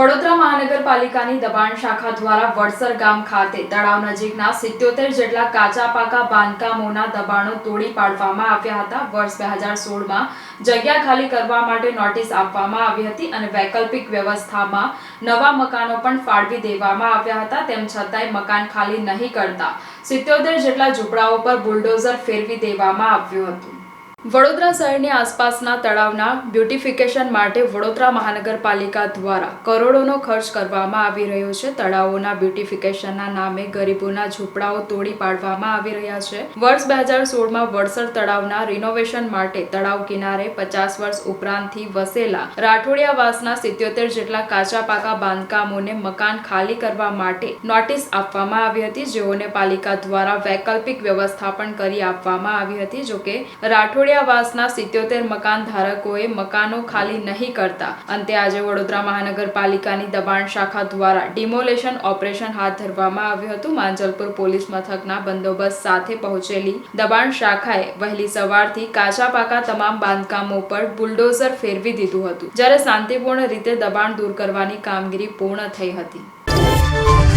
મહાનગરપાલિકાની દબાણ શાખા દ્વારા વડસર ગામ ખાતે તળાવ નજીકના સિત્યોતેર જેટલા કાચા પાકા બાંધકામોના દબાણો તોડી પાડવામાં આવ્યા હતા. વર્ષ બે હજાર સોળમાં જગ્યા ખાલી કરવા માટે નોટિસ આપવામાં આવી હતી અને વૈકલ્પિક વ્યવસ્થામાં નવા મકાનો પણ ફાળવી દેવામાં આવ્યા હતા. તેમ છતાંય મકાન ખાલી નહીં કરતા સિત્યોતેર જેટલા ઝૂંપડાઓ પર બુલડોઝર ફેરવી દેવામાં આવ્યું હતું. વડોદરા શહેરની આસપાસના તળાવના બ્યુટિફિકેશન માટે વડોદરા મહાનગરપાલિકા દ્વારા કરોડોનો ખર્ચ કરવામાં આવી રહ્યો છે. તળાવોના બ્યુટિફિકેશનના નામે ગરીબોના ઝૂંપડાઓ તોડી પાડવામાં આવી રહ્યા છે. વર્ષ બે હજાર સોળમાં વડસર તળાવના રિનોવેશન માટે તળાવ કિનારે પચાસ વર્ષ ઉપરાંતથી વસેલા રાઠોડિયાવાસના સિત્યોતેર જેટલા કાચા પાકા બાંધકામોને મકાન ખાલી કરવા માટે નોટિસ આપવામાં આવી હતી. જેઓને પાલિકા દ્વારા વૈકલ્પિક વ્યવસ્થા પણ કરી આપવામાં આવી હતી. જોકે રાઠોડિયાવાસના સિત્યોતેર મકાન ધારકોએ મકાનો ખાલી નહીં કરતા. અંતે આજે વડોદરા મહાનગરપાલિકાની દબાણ શાખા દ્વારા ડિમોલેશન ઓપરેશન હાથ ધરવામાં આવ્યું હતું. માંજલપુર પોલીસ મથકના બંદોબસ્ત સાથે પહોંચેલી દબાણ શાખાએ વહેલી સવારથી કાચા પાકા તમામ બાંધકામો પર બુલડોઝર ફેરવી દીધું હતું. જ્યારે શાંતિપૂર્ણ રીતે દબાણ દૂર કરવાની કામગીરી પૂર્ણ થઈ હતી.